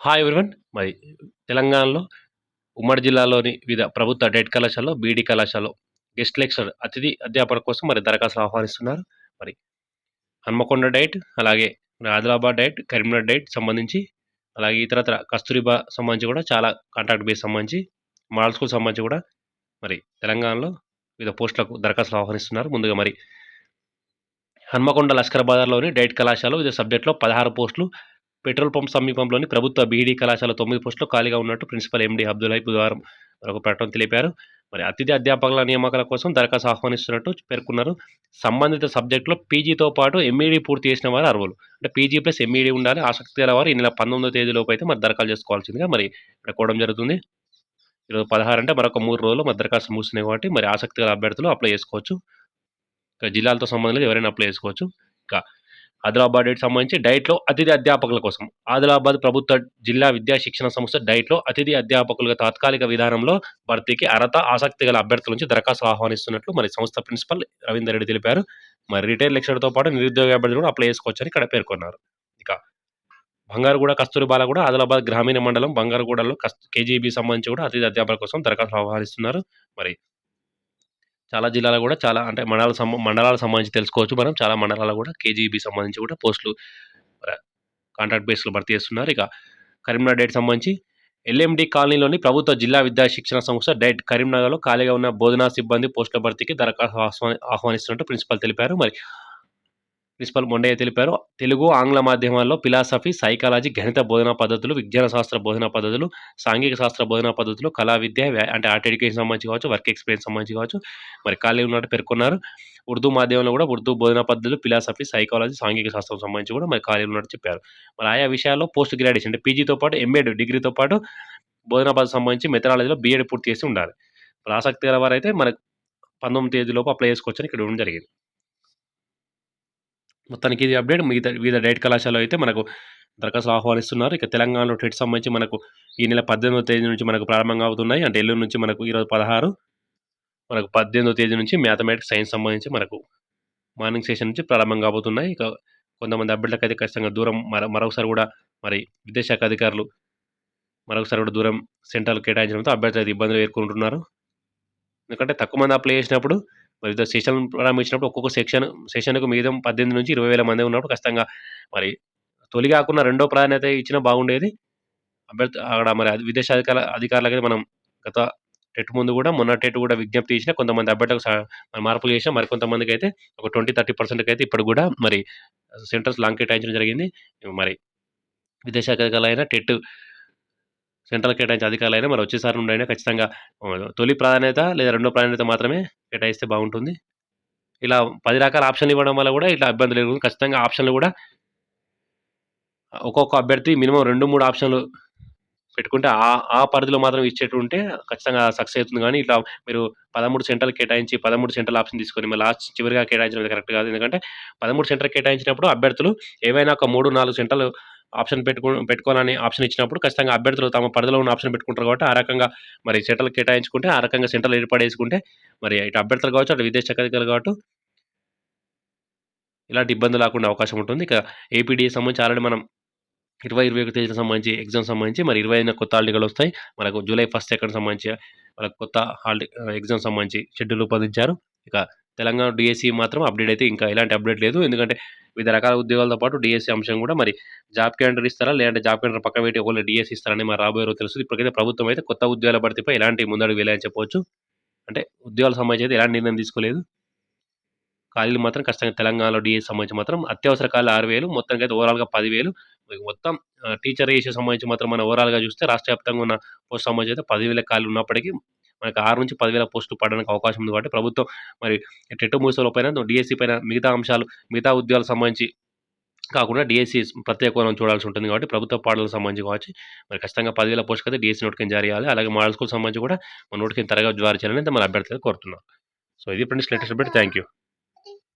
Hi everyone మరి తెలంగాణలో ఉమ్మడి జిల్లాలోని వివిధ ప్రభుత్వ డైట్ కళాశాలలో బీడీ కళాశాలలో గెస్ట్ లెక్చర్ అతిథి అధ్యాపకుల కోసం మరి దరఖాస్తులు ఆహ్వానిస్తున్నారు. మరి హన్మకొండ డైట్ అలాగే ఆదిలాబాద్ డైట్ కరీంనగర్ డైట్ సంబంధించి అలాగే ఇతరత్ర కస్తూరిబా సంబంధించి కూడా చాలా కాంట్రాక్ట్ బేస్ సంబంధించి మోడల్ స్కూల్ సంబంధించి కూడా మరి తెలంగాణలో వివిధ పోస్టులకు దరఖాస్తులు ఆహ్వానిస్తున్నారు. ముందుగా మరి హన్మకొండ లష్కర్ బజార్లోని డైట్ కళాశాల వివిధ సబ్జెక్టులో పదహారు పోస్టులు పెట్రోల్ పంప్ సమీపంలోని ప్రభుత్వ బీఈడీ కళాశాల తొమ్మిది పోస్టులు ఖాళీగా ఉన్నట్టు ప్రిన్సిపల్ ఎండీ అబ్దుల్ బుధవారం మరొక ప్రకటన తెలిపారు. మరి అతిథి అధ్యాపకుల నియామకాల కోసం దరఖాస్తు ఆహ్వానిస్తున్నట్టు పేర్కొన్నారు. సంబంధిత సబ్జెక్టులో పీజీతో పాటు ఎంఈడీ పూర్తి చేసిన వారు అర్హులు. అంటే పీజీ ప్లస్ ఎంఈడీ ఉండాలి. ఆసక్తి గల వారు ఈ నెల పంతొమ్మిదో తేదీలోపు అయితే మరి దరఖాస్తు చేసుకోవాల్సిందిగా మరి ఇక్కడ కోవడం జరుగుతుంది. ఈరోజు పదహారు అంటే మరొక మూడు రోజులు మరి దరఖాస్తు ముగిసినాయి కాబట్టి మరి ఆసక్తి గల అభ్యర్థులు అప్లై చేసుకోవచ్చు. ఇక జిల్లాలతో సంబంధం లేదు. ఎవరైనా అప్లై చేసుకోవచ్చు. ఇంకా ఆదిలాబాద్ సంబంధించి డైట్లో అతిథి అధ్యాపకుల కోసం. ఆదిలాబాద్ ప్రభుత్వ జిల్లా విద్యా శిక్షణ సంస్థ డైట్లో అతిథి అధ్యాపకులుగా తాత్కాలిక విధానంలో భర్తీకి అర్హత ఆసక్తి గల అభ్యర్థుల నుంచి దరఖాస్తు ఆహ్వానిస్తున్నట్లు మరి సంస్థ ప్రిన్సిపల్ రవీందర్ రెడ్డి తెలిపారు. మరి రిటైల్ లెక్చర్తో పాటు నిరుద్యోగ అభ్యర్థులు కూడా అప్లై చేసుకోవచ్చని ఇక్కడ పేర్కొన్నారు. ఇక బంగారుగూడ కస్తూరిబాల కూడా ఆదిలాబాద్ గ్రామీణ మండలం బంగారుగూడలో కస్త్ కేజీబీ సంబంధించి కూడా అతిథి అధ్యాపకుల కోసం దరఖాస్తు ఆహ్వానిస్తున్నారు. మరి చాలా జిల్లాలో కూడా చాలా అంటే మండలాల సంబ మండలాలకు సంబంధించి తెలుసుకోవచ్చు మనం. చాలా మండలాల కూడా కేజీబీ సంబంధించి కూడా పోస్టులు కాంట్రాక్ట్ బేస్లో భర్తీ చేస్తున్నారు. ఇక కరీంనగర్ డేట్ సంబంధించి ఎల్ఎండి కాలనీలోని ప్రభుత్వ జిల్లా విద్యా శిక్షణ సంస్థ డైట్ కరీంనగర్లో ఖాళీగా ఉన్న బోధనా సిబ్బంది పోస్టుల భర్తీకి దరఖాస్తు ఆహ్వానిస్తున్నట్టు ప్రిన్సిపల్ తెలిపారు. మరి ప్రిన్సిపల్ మొండయ్య తెలిపారు. తెలుగు ఆంగ్ల మాధ్యమాల్లో ఫిలాసఫీ సైకాలజీ గణిత బోధనా పద్ధతులు విజ్ఞాన శాస్త్ర బోధనా పద్ధతులు సాంఘిక శాస్త్ర బోధనా పద్ధతులు కళా విద్య అంటే ఆర్ట్ ఎడ్యుకేషన్ సంబంధించి కావచ్చు వర్క్ ఎక్స్పీరియన్స్ సంబంధించి కావచ్చు మరి ఖాళీ ఉన్నట్టు పేర్కొన్నారు. ఉర్దూ మాధ్యమంలో కూడా ఉర్దూ బోధనా పద్ధతులు ఫిలాసఫీ సైకాలజీ సాంఘిక శాస్త్రం సంబంధించి కూడా మరి ఖాళీ ఉన్నట్టు చెప్పారు. మరి ఆయా విషయాల్లో పోస్ట్ గ్రాడ్యుయేషన్ అంటే పీజీతో పాటు ఎంఏడ్ డిగ్రీతో పాటు బోధనా పద్ధతి సంబంధించి మెథడాలజీలో బీఎడ్ పూర్తి చేసి ఉండాలి. ఆసక్తి గల వారైతే మనకు పంతొమ్మిది తేదీలోపు అప్లై చేసుకోవచ్చని ఇక్కడ ఇవ్వడం జరిగింది. మొత్తానికి ఇది అప్డేట్. మిగతా వివిధ డైట్ కళాశాలలో అయితే మనకు దరఖాస్తులు ఆహ్వానిస్తున్నారు. ఇక తెలంగాణలో టెట్ సంబంధించి మనకు ఈ నెల పద్దెనిమిదో తేదీ నుంచి మనకు ప్రారంభంగా అవుతున్నాయి. అంటే ఎల్లుండి నుంచి మనకు ఈరోజు పదహారు మనకు పద్దెనిమిదో తేదీ నుంచి మ్యాథమెటిక్స్ సైన్స్ సంబంధించి మనకు మార్నింగ్ సెషన్ నుంచి ప్రారంభం కాబోతున్నాయి ఇక కొంతమంది అభ్యర్థులకు అయితే ఖచ్చితంగా దూరం మర మరొకసారి కూడా మరి విద్యాశాఖ అధికారులు మరొకసారి కూడా దూరం సెంటర్లు కేటాయించడంతో అభ్యర్థులు అయితే ఇబ్బందులు ఎదుర్కొంటున్నారు. ఎందుకంటే తక్కువ మంది అప్లై చేసినప్పుడు మరి సెషన్ ప్రారంభించినప్పుడు ఒక్కొక్క సెక్షన్ సెషన్కు మిగతా పద్దెనిమిది నుంచి ఇరవై వేల మంది ఉన్నప్పుడు ఖచ్చితంగా మరి తొలి కాకుండా రెండో ప్రాధాన్యత ఇచ్చినా బాగుండేది. అభ్యర్థి అక్కడ మరి విదేశాధికార అధికారులకి మనం గత టెట్ ముందు కూడా మొన్న టెట్ కూడా విజ్ఞప్తి చేసిన కొంతమంది అభ్యర్థులకు మార్పులు చేసిన మరి కొంతమందికి అయితే ఒక ట్వంటీ థర్టీ పర్సెంట్కి అయితే ఇప్పుడు కూడా మరి సెంటర్స్ లాంగ్ కేటాయించడం జరిగింది. మరి విదేశాధికారులైనా టెట్ సెంట్రల్ కేటాయించే అధికారులైనా మరి వచ్చేసారి నుండి అయినా ఖచ్చితంగా తొలి ప్రాధాన్యత లేదా రెండో ప్రాధాన్యత మాత్రమే కేటాయిస్తే బాగుంటుంది. ఇలా పది రకాల ఆప్షన్లు ఇవ్వడం వల్ల కూడా ఇట్లా ఇబ్బందులు లేదు ఖచ్చితంగా ఆప్షన్లు కూడా ఒక్కొక్క అభ్యర్థి మినిమం రెండు మూడు ఆప్షన్లు పెట్టుకుంటే ఆ ఆ పరిధిలో మాత్రం ఇచ్చేట్టు ఉంటే ఖచ్చితంగా సక్సెస్ అవుతుంది. కానీ ఇట్లా మీరు పదమూడు సెంటర్లు కేటాయించి పదమూడు సెంటర్ల ఆప్షన్ తీసుకొని మరి లాస్ట్ చివరిగా కేటాయించడం కరెక్ట్ కాదు. ఎందుకంటే పదమూడు సెంటర్ కేటాయించినప్పుడు అభ్యర్థులు ఏవైనా ఒక మూడు నాలుగు సెంటర్లు ఆప్షన్ పెట్టుకో పెట్టుకోవాలని ఆప్షన్ ఇచ్చినప్పుడు ఖచ్చితంగా అభ్యర్థులు తమ పరిధిలో ఉన్న ఆప్షన్ పెట్టుకుంటారు కాబట్టి ఆ రకంగా మరి సెంటర్లు కేటాయించుకుంటే ఆ రకంగా సెంటర్లు ఏర్పడేసుకుంటే మరి ఇటు అభ్యర్థులు కావచ్చు అటు విదేశాఖ అధికారులు కావచ్చు ఇలాంటి ఇబ్బంది లేకుండా అవకాశం ఉంటుంది. ఇక ఏపీడీఏ సంబంధించి ఆల్రెడీ మనం ఇరవై ఇరవై ఒకటి తేదీకి సంబంధించి ఎగ్జామ్ సంబంధించి మరి ఇరవై ఐదున కొత్త హాలిడేలు వస్తాయి. మనకు జూలై ఫస్ట్ సెకండ్ సంబంధించి మనకు కొత్త హాలిడే ఎగ్జామ్ సంబంధించి షెడ్యూల్ రూపొందించారు. ఇక తెలంగాణ డిఎస్సి మాత్రం అప్డేట్ అయితే ఇంకా ఎలాంటి అప్డేట్ లేదు. ఎందుకంటే వివిధ రకాల ఉద్యోగాలతో పాటు డిఎస్సి అంశం కూడా మరి జాబ్ క్యాలెండర్ ఇస్తారా? లేదంటే జాబ్ క్యాలెండర్ పక్క పెట్టి ఒకవేళ డిఎస్సి ఇస్తారని మరి రాబోయే రోజు తెలుస్తుంది. ఇప్పటికైతే ప్రభుత్వం అయితే కొత్త ఉద్యోగాల భర్తీపై ఎలాంటి ముందడుగు వేయాలని చెప్పవచ్చు. అంటే ఉద్యోగాల సంబంధించి అయితే ఎలాంటి నిర్ణయం తీసుకోలేదు. ఖాళీలు మాత్రం ఖచ్చితంగా తెలంగాణలో డిఎస్ సంబంధించి మాత్రం అత్యవసర ఖాళీలు ఆరు వేలు మొత్తానికి అయితే ఓవరాల్గా పదివేలు మొత్తం టీచర్ రేషియో సంబంధించి మాత్రం మన ఓవరాల్గా చూస్తే రాష్ట్ర వ్యాప్తంగా ఉన్న పోస్ట్ సంబంధించి అయితే పదివేల ఖాళీలు ఉన్నప్పటికీ మనకి ఆరు నుంచి పదివేల పోస్టులు పడడానికి అవకాశం ఉంది కాబట్టి ప్రభుత్వం మరి టెట్ మూసల పైన డిఎస్సి పైన మిగతా అంశాలు మిగతా ఉద్యోగాలకు సంబంధించి కాకుండా డిఎస్సి ప్రత్యేక కోణం చూడాల్సి ఉంటుంది కాబట్టి ప్రభుత్వ పాఠాలకు సంబంధించి కావచ్చు. మరి ఖచ్చితంగా పదివేల పోస్ట్ అయితే డిఎస్సి నోటిఫికేషన్ జారీ చేయాలి. అలాగే మోడల్ స్కూల్ సంబంధించి కూడా మన నోటిఫికేషన్ త్వరగా జారీ చేయాలని అయితే మన అభ్యర్థులు కోరుతున్నాం సో ఇది friends latest update. Thank you.